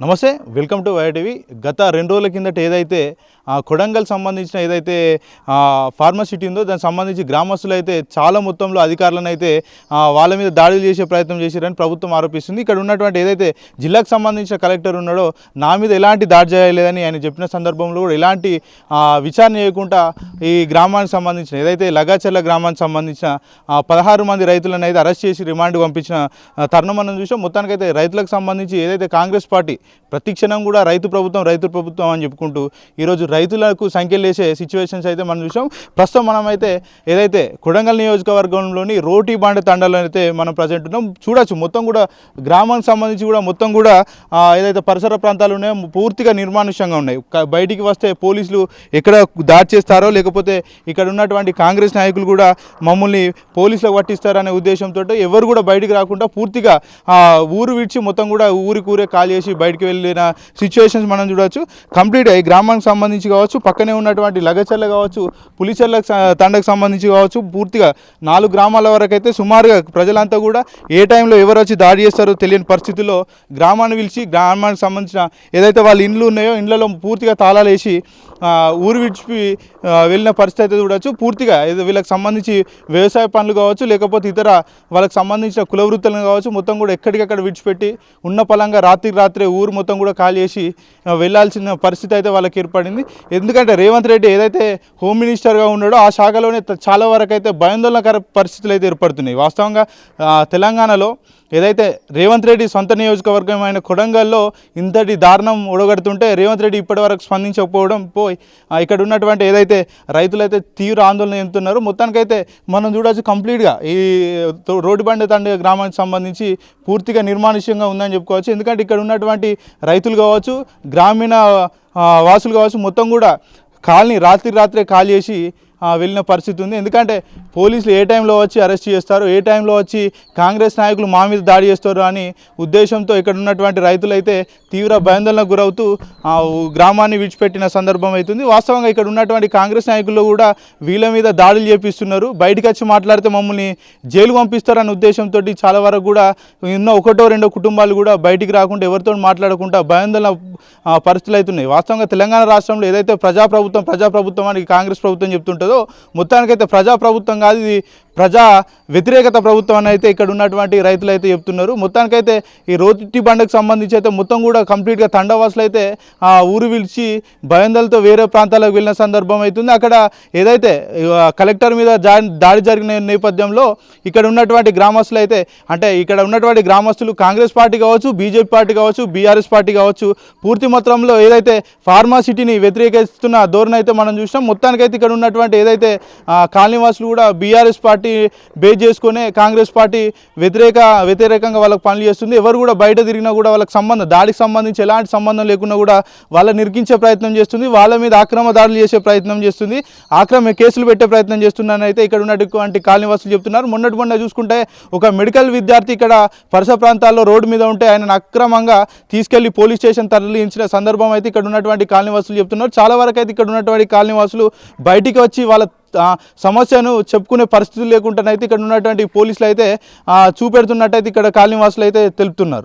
నమస్తే welcome to YTV గత రెండు రోజుల కిందట ఏదైతే కొడంగల్ సంబంధించిన ఏదైతే ఫార్మసిటీ ఉందో దానికి సంబంధించి గ్రామస్తులు అయితే చాలా మొత్తంలో అధికారులను అయితే వాళ్ళ మీద దాడులు చేసే ప్రయత్నం చేశారని ప్రభుత్వం ఆరోపిస్తుంది. ఇక్కడ ఉన్నటువంటి ఏదైతే జిల్లాకు సంబంధించిన కలెక్టర్ ఉన్నాడో నా మీద ఎలాంటి దాడి చేయలేదని ఆయన చెప్పిన సందర్భంలో కూడా ఎలాంటి విచారణ చేయకుండా ఈ గ్రామానికి సంబంధించిన ఏదైతే లగాచర్ల గ్రామానికి సంబంధించిన పదహారు మంది రైతులను అయితే అరెస్ట్ చేసి రిమాండ్ పంపించిన తరుణం మనం చూసాం. మొత్తానికైతే రైతులకు సంబంధించి ఏదైతే కాంగ్రెస్ పార్టీ ప్రతి క్షణం కూడా రైతు ప్రభుత్వం రైతు ప్రభుత్వం అని చెప్పుకుంటూ ఈరోజు రైతులకు సంఖ్యలు వేసే సిచ్యువేషన్స్ అయితే మనం చూసాం. ప్రస్తుతం మనమైతే ఏదైతే కొడంగల్ నియోజకవర్గంలోని రోటీ బాండ తండాలో అయితే మనం ప్రజెంట్ ఉన్నాం. చూడొచ్చు మొత్తం కూడా గ్రామానికి సంబంధించి కూడా మొత్తం కూడా ఏదైతే పరిసర ప్రాంతాలు ఉన్నాయో పూర్తిగా నిర్మానుష్యంగా ఉన్నాయి. బయటికి వస్తే పోలీసులు ఎక్కడ దాడి చేస్తారో లేకపోతే ఇక్కడ ఉన్నటువంటి కాంగ్రెస్ నాయకులు కూడా మమ్మల్ని పోలీసులకు పట్టిస్తారనే ఉద్దేశంతో ఎవరు కూడా బయటికి రాకుండా పూర్తిగా ఊరు విడిచి మొత్తం కూడా ఊరికి ఊరే కాల్ చేసి బయటికి వెళ్ళిన సిచ్యువేషన్స్ మనం చూడొచ్చు. కంప్లీట్ ఈ గ్రామానికి సంబంధించి కావచ్చు పక్కనే ఉన్నటువంటి లగచర్ల కావచ్చు పులిచెర్ల తండకు సంబంధించి కావచ్చు పూర్తిగా నాలుగు గ్రామాల వరకు అయితే సుమారుగా ప్రజలంతా కూడా ఏ టైంలో ఎవరు వచ్చి దాడి చేస్తారో తెలియని పరిస్థితుల్లో గ్రామాన్ని పిలిచి గ్రామానికి సంబంధించిన ఏదైతే వాళ్ళ ఇండ్లు ఉన్నాయో ఇండ్లలో పూర్తిగా తాళాలు వేసి ఊరు విడిచి వెళ్ళిన పరిస్థితి అయితే చూడవచ్చు పూర్తిగా వీళ్ళకి సంబంధించి వ్యవసాయ పనులు కావచ్చు లేకపోతే ఇతర వాళ్ళకి సంబంధించిన కులవృత్తులను కావచ్చు మొత్తం కూడా ఎక్కడికక్కడ విడిచిపెట్టి ఉన్న పలంగా రాత్రికి రాత్రే ఊరు మొత్తం కూడా ఖాళీ చేసి వెళ్ళాల్సిన పరిస్థితి అయితే వాళ్ళకి ఏర్పడింది. ఎందుకంటే రేవంత్ రెడ్డి ఏదైతే హోమ్ మినిస్టర్గా ఉన్నాడో ఆ శాఖలోనే చాలా వరకు అయితే భయాందోళనకర పరిస్థితులు అయితే ఏర్పడుతున్నాయి. వాస్తవంగా తెలంగాణలో ఏదైతే రేవంత్ రెడ్డి సొంత నియోజకవర్గం అయిన కొడంగల్లో ఇంతటి దారుణం ఒడగడుతుంటే రేవంత్ రెడ్డి ఇప్పటివరకు స్పందించకపోవడం పోయి ఇక్కడ ఉన్నటువంటి ఏదైతే రైతులైతే తీవ్ర ఆందోళన చెందుతున్నారు మొత్తానికైతే మనం చూడవచ్చు కంప్లీట్గా. ఈ రోడ్డు బండి తండ గ్రామానికి సంబంధించి పూర్తిగా నిర్మానుష్యంగా ఉందని చెప్పుకోవచ్చు. ఎందుకంటే ఇక్కడ ఉన్నటువంటి రైతులు కావచ్చు గ్రామీణ వాసులు కావచ్చు మొత్తం కూడా కాలనీ రాత్రి రాత్రే కాల్ చేసి వెళ్ళిన పరిస్థితి ఉంది. ఎందుకంటే పోలీసులు ఏ టైంలో వచ్చి అరెస్ట్ చేస్తారు ఏ టైంలో వచ్చి కాంగ్రెస్ నాయకులు మా మీద దాడి చేస్తారు అని ఉద్దేశంతో ఇక్కడ ఉన్నటువంటి రైతులైతే తీవ్ర భయాందోళనకు గురవుతూ ఆ, గ్రామాన్ని విడిచిపెట్టిన సందర్భం అవుతుంది. వాస్తవంగా ఇక్కడ ఉన్నటువంటి కాంగ్రెస్ నాయకులు కూడా వీళ్ళ మీద దాడులు చేపిస్తున్నారు. బయటకు వచ్చి మాట్లాడితే మమ్మల్ని జైలు పంపిస్తారన్న ఉద్దేశంతో చాలా వరకు కూడా ఉన్న ఒకటో రెండో కుటుంబాలు కూడా బయటికి రాకుండా ఎవరితో మాట్లాడకుండా భయాందోళన పరిస్థితులు అవుతున్నాయి. వాస్తవంగా తెలంగాణ రాష్ట్రంలో ఏదైతే ప్రజాప్రభుత్వం ప్రజాప్రభుత్వం అని కాంగ్రెస్ ప్రభుత్వం చెప్తుంటుందో మొత్తానికైతే ప్రజాప్రభుత్వం కాదు ఇది ప్రజా వ్యతిరేకత ప్రభుత్వం అని అయితే ఇక్కడ ఉన్నటువంటి రైతులు అయితే చెప్తున్నారు. మొత్తానికైతే ఈ రోటి బండకు సంబంధించి అయితే మొత్తం కూడా కంప్లీట్గా తండవాసులు అయితే ఆ ఊరు విడిచి భయందలతో వేరే ప్రాంతాలకు వెళ్ళిన సందర్భం అవుతుంది. అక్కడ ఏదైతే కలెక్టర్ మీద దాడి జరిగిన నేపథ్యంలో ఇక్కడ ఉన్నటువంటి గ్రామస్తులు అయితే అంటే ఇక్కడ ఉన్నటువంటి గ్రామస్తులు కాంగ్రెస్ పార్టీ కావచ్చు బీజేపీ పార్టీ కావచ్చు బీఆర్ఎస్ పార్టీ కావచ్చు పూర్తి మొత్తంలో ఏదైతే ఫార్మాసిటీని వ్యతిరేకిస్తున్న ధోరణి అయితే మనం చూసినాం. మొత్తానికైతే ఇక్కడ ఉన్నటువంటి ఏదైతే కాలనీవాసులు కూడా బీఆర్ఎస్ పార్టీ బేస్ చేసుకునే కాంగ్రెస్ పార్టీ వ్యతిరేక వ్యతిరేకంగా వాళ్ళకి పనులు చేస్తుంది. ఎవరు కూడా బయట తిరిగినా కూడా వాళ్ళకి సంబంధం దాడికి సంబంధించి ఎలాంటి సంబంధం లేకుండా కూడా వాళ్ళని నిరికించే ప్రయత్నం చేస్తుంది. వాళ్ళ మీద ఆక్రమ దాడులు చేసే ప్రయత్నం చేస్తుంది. ఆక్రమ కేసులు పెట్టే ప్రయత్నం చేస్తుందని అయితే ఇక్కడ ఉన్నటువంటి కాలనీవాసులు చెప్తున్నారు. మొన్నటి మొన్న చూసుకుంటే ఒక మెడికల్ విద్యార్థి ఇక్కడ పరిసర ప్రాంతాల్లో రోడ్డు మీద ఉంటే ఆయనను అక్రమంగా తీసుకెళ్ళి పోలీస్ స్టేషన్ తరలించిన సందర్భం అయితే ఇక్కడ ఉన్నటువంటి కాలనీవాసులు చెప్తున్నారు. చాలా వరకు అయితే ఇక్కడ ఉన్నటువంటి కాలనీవాసులు బయటికి వచ్చి వాళ్ళ సమస్యను చెప్పుకునే పరిస్థితులు లేకుండానైతే ఇక్కడ ఉన్నటువంటి పోలీసులు అయితే చూపెడుతున్నట్టయితే ఇక్కడ కాలనీవాసులు అయితే తెలుపుతున్నారు.